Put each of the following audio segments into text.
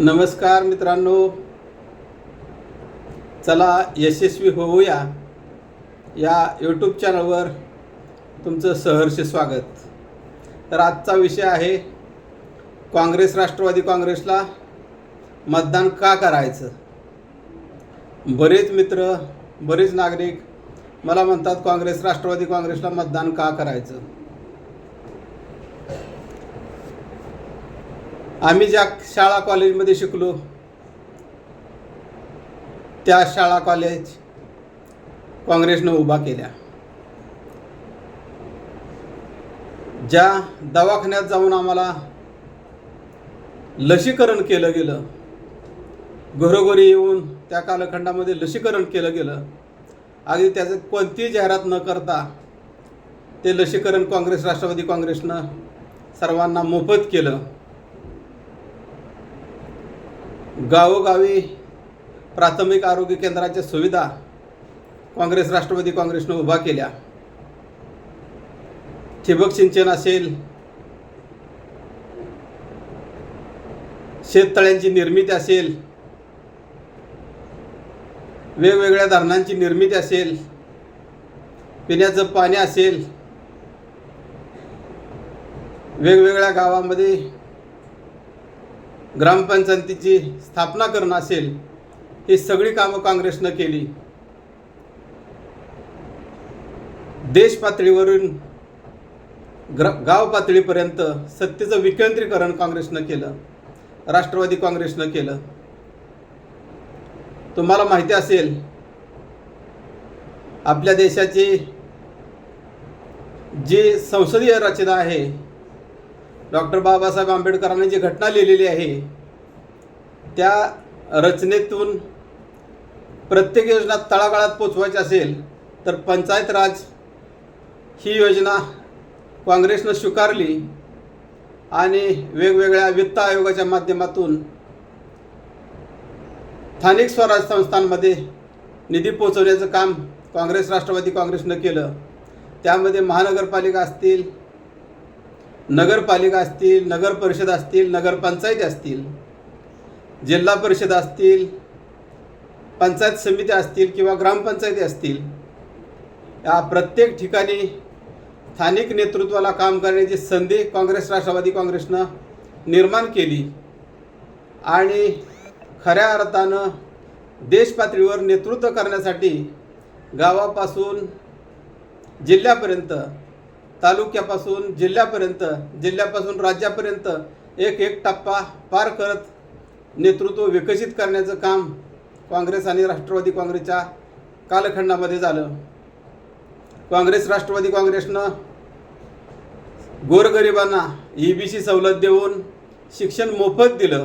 नमस्कार मित्रांनो. चला यशस्वी होऊया. या यूट्यूब चॅनलवर तुमचं सहर्ष स्वागत. तर आजचा विषय आहे काँग्रेस राष्ट्रवादी काँग्रेसला मतदान का करायचं? बरेच मित्र बरेच नागरिक मला म्हणतात काँग्रेस राष्ट्रवादी काँग्रेसला मतदान का करायचं? आम्ही ज्या शाळा कॉलेजमध्ये शिकलो त्या शाळा कॉलेज काँग्रेसनं उभा केल्या. ज्या दवाखान्यात जाऊन आम्हाला लसीकरण केलं गेलं घरोघरी येऊन त्या कालखंडामध्ये लसीकरण केलं गेलं अगदी त्याचं कोणतीही जाहिरात न करता ते लसीकरण काँग्रेस राष्ट्रवादी काँग्रेसनं सर्वांना मोफत केलं. गावोगावी प्राथमिक आरोग्य केंद्राच्या सुविधा काँग्रेस राष्ट्रवादी काँग्रेसनं उभा केल्या. ठिबक सिंचन असेल शेततळ्यांची निर्मिती असेल वेगवेगळ्या धरणांची निर्मिती असेल पिण्याचं पाणी असेल वेगवेगळ्या गावामध्ये ग्रामपंचायतीची स्थापना करणं असेल ही सगळी कामं काँग्रेसनं केली. देश पातळीवरून ग्र गाव पातळीपर्यंत सत्तेचं विकेंद्रीकरण काँग्रेसनं केलं राष्ट्रवादी काँग्रेसनं केलं. तुम्हाला माहिती असेल आपल्या देशाची जी संसदीय रचना आहे डॉक्टर बाबासाहेब आंबेडकरांनी जी घटना लिहिलेली आहे त्या रचनेतून प्रत्येक योजना तळागाळात पोचवायची असेल तर पंचायत राज ही योजना काँग्रेसनं स्वीकारली आणि वेगवेगळ्या वित्त आयोगाच्या माध्यमातून स्थानिक स्वराज संस्थांमध्ये निधी पोचवण्याचं काम काँग्रेस राष्ट्रवादी काँग्रेसनं केलं. त्यामध्ये महानगरपालिका असतील नगरपालिका असतील नगर परिषद असतील नगरपंचायती असतील जिल्हा परिषद असतील पंचायत समित्या असतील किंवा ग्रामपंचायती असतील या प्रत्येक ठिकाणी स्थानिक नेतृत्वाला काम करण्याची संधी काँग्रेस राष्ट्रवादी काँग्रेसनं निर्माण केली आणि खऱ्या अर्थानं देशपातळीवर नेतृत्व करण्यासाठी गावापासून जिल्ह्यापर्यंत तालुक्यापासून जिल्ह्यापर्यंत जिल्ह्यापासून राज्यापर्यंत एक एक टप्पा पार करत नेतृत्व विकसित करण्याचं काम काँग्रेस आणि राष्ट्रवादी काँग्रेसच्या कालखंडामध्ये झालं. काँग्रेस राष्ट्रवादी काँग्रेसनं गोरगरिबांना ई बी सी सवलत देऊन शिक्षण मोफत दिलं.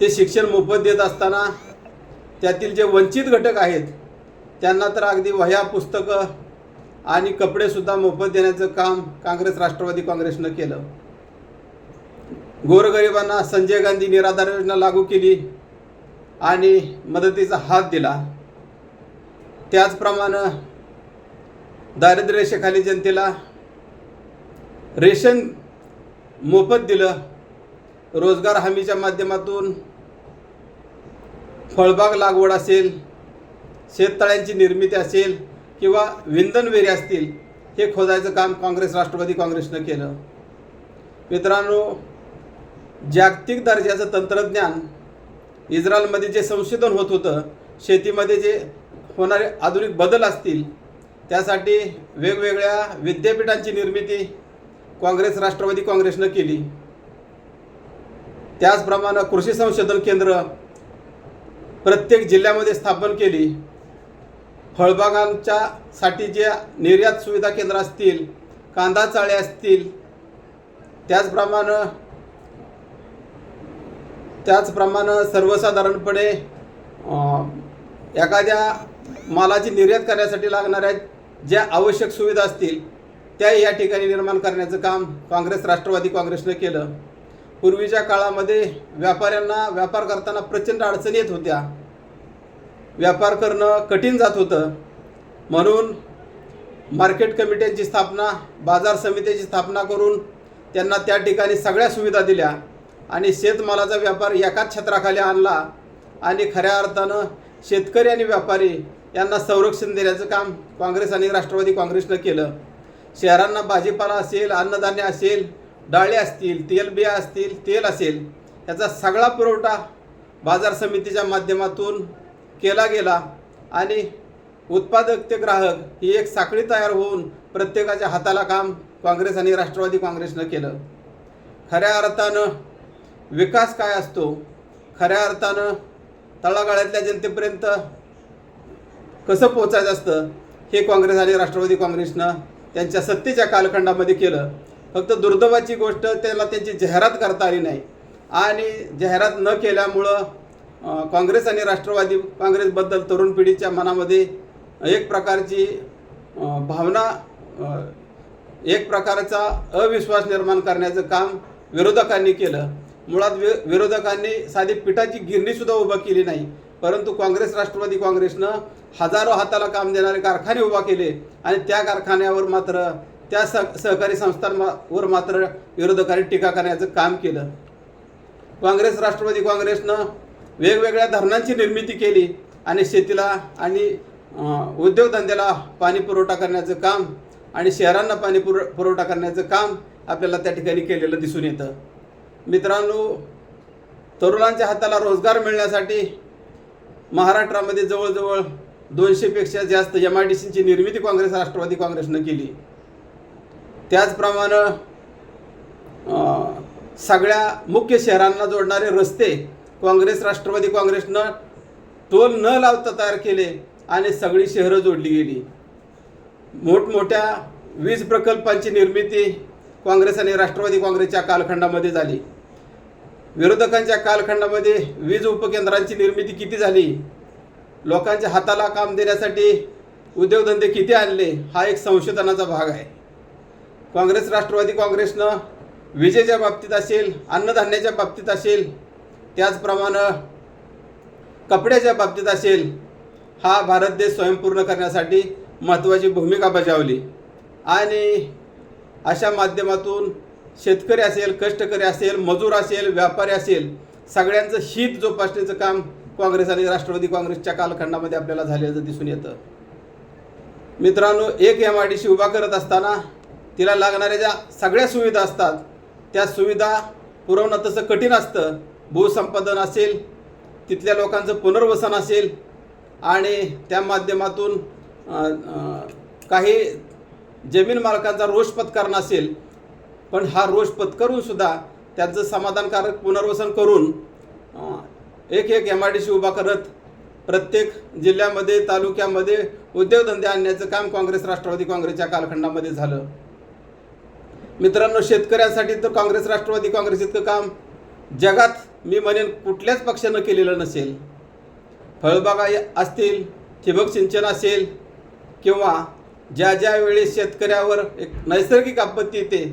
ते शिक्षण मोफत देत असताना त्यातील जे वंचित घटक आहेत त्यांना तर अगदी वह्या पुस्तकं आणि कपडेसुद्धा मोफत देण्याचं काम काँग्रेस राष्ट्रवादी काँग्रेसनं केलं. गोरगरिबांना संजय गांधी निराधार योजना लागू केली आणि मदतीचा हात दिला. त्याचप्रमाणे दारिद्र्यरेषेखाली जनतेला रेशन मोफत दिलं. रोजगार हमीच्या माध्यमातून फळबाग लागवड असेल शेततळ्यांची निर्मिती असेल किंवा विंधनवेरी असतील हे खोदायचं काम काँग्रेस राष्ट्रवादी काँग्रेसनं केलं. मित्रांनो जागतिक दर्जाचं तंत्रज्ञान इस्रायलमध्ये जे संशोधन होत होतं शेतीमध्ये जे होणारे आधुनिक बदल असतील त्यासाठी वेगवेगळ्या विद्यापीठांची निर्मिती काँग्रेस राष्ट्रवादी काँग्रेसनं केली. त्याचप्रमाणे कृषी संशोधन केंद्र प्रत्येक जिल्ह्यामध्ये स्थापन केली. फळबागांच्या साठी जे निर्यात सुविधा केंद्र असतील कांदा चाळे असतील त्याचप्रमाणे त्याचप्रमाणे सर्वसाधारणपणे एखाद्या मालाची निर्यात करण्यासाठी लागणाऱ्या ज्या आवश्यक सुविधा असतील त्या या ठिकाणी निर्माण करण्याचं काम काँग्रेस राष्ट्रवादी काँग्रेसनं केलं. पूर्वीच्या काळामध्ये व्यापाऱ्यांना व्यापार करताना प्रचंड अडचणी येत होत्या. व्यापार करणं कठीण जात होतं. म्हणून मार्केट कमिट्यांची स्थापना बाजार समितीची स्थापना करून त्यांना त्या ठिकाणी सगळ्या सुविधा दिल्या आणि शेतमालाचा व्यापार एकाच छत्राखाली आणला आणि खऱ्या अर्थानं शेतकरी आणि व्यापारी यांना संरक्षण देण्याचं काम काँग्रेस आणि राष्ट्रवादी काँग्रेसनं केलं. शहरांना भाजीपाला असेल अन्नधान्य असेल डाळे असतील तेलबिया असतील तेल असेल याचा सगळा पुरवठा बाजार समितीच्या माध्यमातून केला गेला. आणि उत्पादक ते ग्राहक ही एक साखळी तयार होऊन प्रत्येकाच्या हाताला काम काँग्रेस आणि राष्ट्रवादी काँग्रेसनं केलं. खऱ्या अर्थानं विकास काय असतो? खऱ्या अर्थानं तळागाळातल्या जनतेपर्यंत कसं पोचायचं असतं? हे काँग्रेस आणि राष्ट्रवादी काँग्रेसनं त्यांच्या सत्तेच्या कालखंडामध्ये केलं. फक्त दुर्दैवाची गोष्ट त्याला त्यांची जाहिरात करता आली नाही. आणि जाहिरात न केल्यामुळं काँग्रेस आणि राष्ट्रवादी काँग्रेसबद्दल तरुण पिढीच्या मनामध्ये एक प्रकारची भावना एक प्रकारचा अविश्वास निर्माण करण्याचं काम विरोधकांनी केलं. मुळात वि विरोधकांनी साधी पिठाची गिरणीसुद्धा उभं केली नाही. परंतु काँग्रेस राष्ट्रवादी काँग्रेसनं हजारो हाताला काम देणारे कारखाने उभा केले आणि त्या कारखान्यावर मात्र त्या सह सहकारी संस्थांवर मात्र विरोधकांनी टीका करण्याचं काम केलं. काँग्रेस राष्ट्रवादी काँग्रेसनं वेगवेगळ्या धरणांची निर्मिती केली आणि शेतीला आणि उद्योगधंद्याला पाणी पुरवठा करण्याचं काम आणि शहरांना पाणी पुर पुरवठा करण्याचं काम आपल्याला त्या ठिकाणी केलेलं दिसून येतं. मित्रांनो तरुणांच्या हाताला रोजगार मिळण्यासाठी महाराष्ट्रामध्ये जवळजवळ दोनशेपेक्षा जास्त एम आय डी सीची निर्मिती काँग्रेस राष्ट्रवादी काँग्रेसनं केली. त्याचप्रमाणे सगळ्या मुख्य शहरांना जोडणारे रस्ते काँग्रेस राष्ट्रवादी काँग्रेसनं टोल न लावता तयार केले आणि सगळी शहरं जोडली गेली. मोठमोठ्या वीज प्रकल्पांची निर्मिती काँग्रेस आणि राष्ट्रवादी काँग्रेसच्या कालखंडामध्ये झाली. विरोधकांच्या कालखंडामध्ये वीज उपकेंद्रांची निर्मिती किती झाली? लोकांच्या हाताला काम देण्यासाठी उद्योगधंदे किती आणले? हा एक संशोधनाचा भाग आहे. काँग्रेस राष्ट्रवादी काँग्रेसनं विजेच्या बाबतीत असेल अन्नधान्याच्या बाबतीत असेल त्याचप्रमाणे कपड्याच्या बाबतीत असेल हा भारत देश स्वयंपूर्ण करण्यासाठी महत्त्वाची भूमिका बजावली. आणि अशा माध्यमातून शेतकरी असेल कष्टकरी असेल मजूर असेल व्यापारी असेल सगळ्यांचं हित जोपासण्याचं काम काँग्रेस आणि राष्ट्रवादी काँग्रेसच्या कालखंडामध्ये आपल्याला झालेलं दिसून येतं. मित्रांनो एक एम आय डी सी उभा करत असताना तिला लागणाऱ्या ज्या सगळ्या सुविधा असतात त्या सुविधा पुरवणं तसं कठीण असतं भूसंपादन असेल तिथल्या लोकांचं पुनर्वसन असेल आणि त्या माध्यमातून काही जमीन मालकांचा रोष पत्करण असेल पण हा रोष पत्करूनसुद्धा त्यांचं समाधानकारक पुनर्वसन करून एक एक एम आय डी सी उभा करत प्रत्येक जिल्ह्यामध्ये तालुक्यामध्ये उद्योगधंदे आणण्याचं काम काँग्रेस राष्ट्रवादी काँग्रेसच्या कालखंडामध्ये झालं. मित्रांनो शेतकऱ्यांसाठी तर काँग्रेस राष्ट्रवादी काँग्रेस इतकं काम जगात मी म्हणेन कुठल्याच पक्षानं केलेलं नसेल फळबागा असतील ठिबक सिंचन असेल किंवा ज्या ज्या वेळेस शेतकऱ्यावर एक नैसर्गिक आपत्ती येते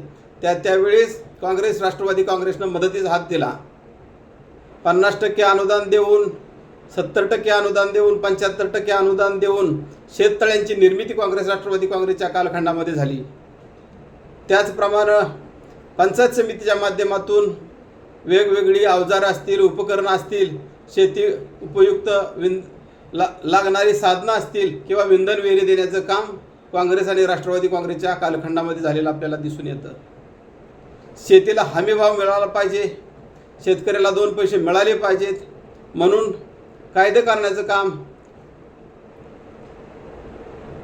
त्या त्यावेळेस काँग्रेस राष्ट्रवादी काँग्रेसनं मदतीचा हात दिला. पन्नास टक्के अनुदान देऊन सत्तर टक्के अनुदान देऊन पंच्याहत्तर टक्के अनुदान देऊन शेततळ्यांची निर्मिती काँग्रेस राष्ट्रवादी काँग्रेसच्या कालखंडामध्ये झाली. त्याचप्रमाणे पंचायत समितीच्या माध्यमातून वेगवेगळी अवजारं असतील उपकरणं असतील शेती उपयुक्त विन ला लागणारी साधनं असतील किंवा विंधन विहिरी देण्याचं काम काँग्रेस आणि राष्ट्रवादी काँग्रेसच्या कालखंडामध्ये झालेलं आपल्याला दिसून येतं. शेतीला हमीभाव मिळाला पाहिजे शेतकऱ्याला दोन पैसे मिळाले पाहिजेत. म्हणून कायदे करण्याचं काम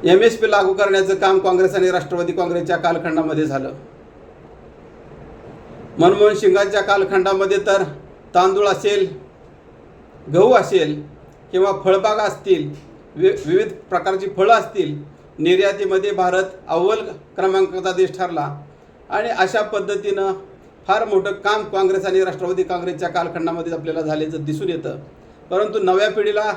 एम एस पी लागू करण्याचं काम काँग्रेस आणि राष्ट्रवादी काँग्रेसच्या कालखंडामध्ये झालं. मनमोहन सिंगांच्या कालखंडामध्ये तर तांदूळ असेल गहू असेल किंवा फळबागा असतील वि विविध प्रकारची फळं असतील निर्यातीमध्ये भारत अव्वल क्रमांकाचा देश ठरला. आणि अशा पद्धतीनं फार मोठं काम काँग्रेस आणि राष्ट्रवादी काँग्रेसच्या कालखंडामध्ये आपल्याला झाल्याचं दिसून येतं. परंतु नव्या पिढीला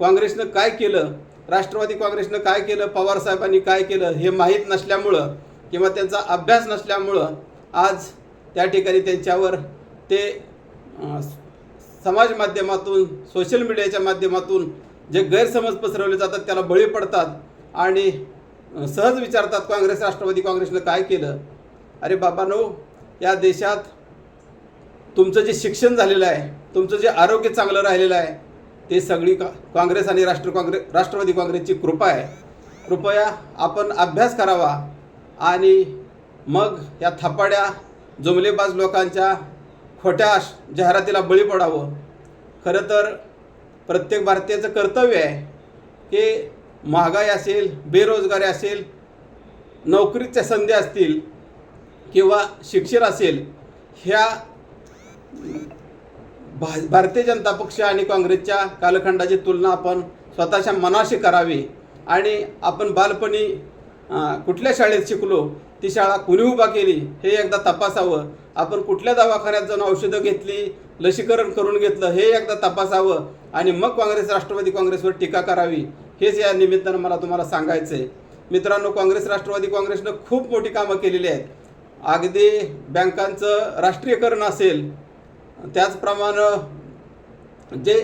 काँग्रेसनं काय केलं राष्ट्रवादी काँग्रेसनं काय केलं पवारसाहेबांनी काय केलं हे माहीत नसल्यामुळं किंवा त्यांचा अभ्यास नसल्यामुळं आज त्या ठिकाणी त्यांच्यावर ते समाज माध्यमातून सोशल मीडियाच्या माध्यमातून जे गैरसमज पसरवले जातात त्याला बळी पडतात आणि सहज विचारतात काँग्रेस राष्ट्रवादी काँग्रेसनं काय केलं? अरे बाबानो या देशात तुमचं जे शिक्षण झालेलं आहे तुमचं जे आरोग्य चांगलं राहिलेलं आहे ते सगळी का काँग्रेस आणि राष्ट्र काँग्रेस राष्ट्रवादी काँग्रेसची कृपा आहे. कृपया आपण अभ्यास करावा आणि मग या थपाड्या जुमलेबाज लोकांच्या खोट्या जाहिरातीला बळी पडावं. खरं तर प्रत्येक भारतीयाचं कर्तव्य आहे की महागाई असेल बेरोजगारी असेल नोकरीच्या संधी असतील किंवा शिक्षण असेल ह्या भा भारतीय जनता पक्ष आणि काँग्रेसच्या कालखंडाची तुलना आपण स्वतःच्या मनाशी करावी. आणि आपण बालपणी कुठल्या शाळेत शिकलो? ती शाळा कुणी उभा केली हे एकदा तपासावं. आपण कुठल्या दवाखान्यात जाऊन औषधं घेतली लसीकरण करून घेतलं हे एकदा तपासावं आणि मग काँग्रेस राष्ट्रवादी काँग्रेसवर टीका करावी. हेच या निमित्तानं मला तुम्हाला सांगायचं आहे मित्रांनो काँग्रेस राष्ट्रवादी काँग्रेसनं खूप मोठी कामं केलेली आहेत. अगदी बँकांचं राष्ट्रीयकरण असेल त्याचप्रमाणे जे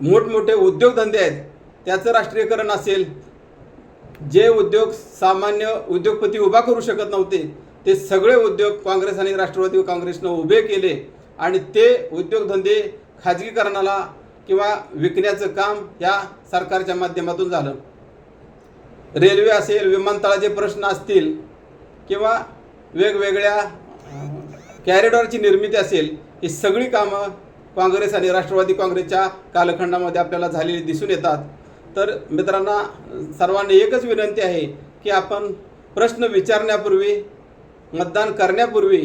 मोठमोठे उद्योगधंदे आहेत त्याचं राष्ट्रीयकरण असेल जे उद्योग सामान्य उद्योगपती उभा करू शकत नव्हते ते सगळे उद्योग काँग्रेस आणि राष्ट्रवादी काँग्रेसनं उभे केले आणि ते उद्योगधंदे खाजगीकरणाला किंवा विकण्याचं काम या सरकारच्या माध्यमातून झालं. रेल्वे असेल विमानतळाचे प्रश्न असतील किंवा वेगवेगळ्या कॅरिडॉरची निर्मिती असेल ही सगळी कामं काँग्रेस आणि राष्ट्रवादी काँग्रेसच्या कालखंडामध्ये आपल्याला झालेली दिसून येतात. तर मित्रांना सर्वांनी एकच विनंती आहे की आपण प्रश्न विचारण्यापूर्वी मतदान करण्यापूर्वी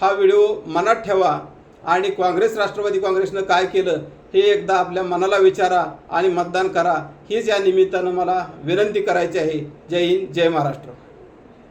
हा व्हिडिओ मनात ठेवा आणि काँग्रेस राष्ट्रवादी काँग्रेसनं काय केलं हे एकदा आपल्या मनाला विचारा आणि मतदान करा. हीच या निमित्तानं मला विनंती करायची आहे. जय हिंद जय महाराष्ट्र.